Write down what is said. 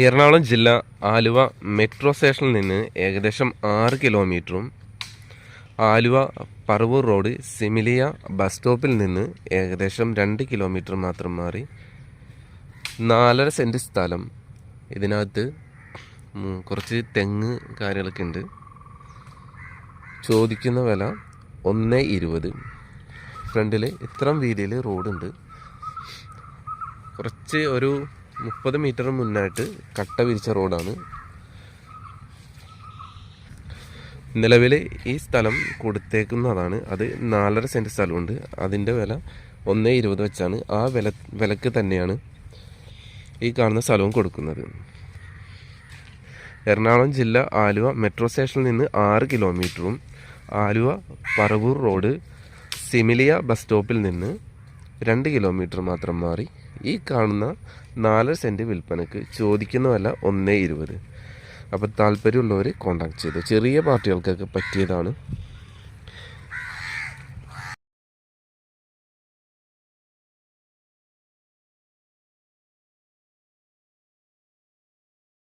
എറണാകുളം ജില്ല ആലുവ മെട്രോ സ്റ്റേഷനിൽ നിന്ന് ഏകദേശം ആറ് കിലോമീറ്ററും ആലുവ പറവൂർ റോഡ് സിമിലിയ ബസ് സ്റ്റോപ്പിൽ നിന്ന് ഏകദേശം രണ്ട് കിലോമീറ്റർ മാത്രം മാറി നാലര സെന്റ് സ്ഥലം. ഇതിനകത്ത് കുറച്ച് തെങ്ങ് കാര്യങ്ങളൊക്കെ ഉണ്ട്. ചോദിക്കുന്ന വില ഒന്ന് ഇരുപത്. ഫ്രണ്ടിൽ ഇത്രയും വീതിയിൽ റോഡുണ്ട്. കുറച്ച് ഒരു മുപ്പത് മീറ്റർ മുന്നായിട്ട് കട്ട വിരിച്ച റോഡാണ്. നിലവിൽ ഈ സ്ഥലം കൊടുത്തേക്കുന്നതാണ്. അത് നാലര സെന്റ് സ്ഥലമുണ്ട്. അതിന്റെ വില ഒന്ന് ഇരുപത് വെച്ചാണ്. ആ വില വിലക്ക് തന്നെയാണ് ഈ കാണുന്ന സ്ഥലവും കൊടുക്കുന്നത്. എറണാകുളം ജില്ല ആലുവ മെട്രോ സ്റ്റേഷനിൽ നിന്ന് ആറ് കിലോമീറ്ററും ആലുവ പറവൂർ റോഡ് സിമിലിയ ബസ് സ്റ്റോപ്പിൽ നിന്ന് രണ്ട് കിലോമീറ്റർ മാത്രം മാറി ഈ കാണുന്ന നാല് സെന്റ് വിൽപ്പനക്ക് ചോദിക്കുന്ന വില ഒന്നേ ഇരുപത്. അപ്പോൾ താല്പര്യമുള്ളവർ കോൺടാക്ട് ചെയ്തു. ചെറിയ പാർട്ടികൾക്കൊക്കെ പറ്റിയതാണ്.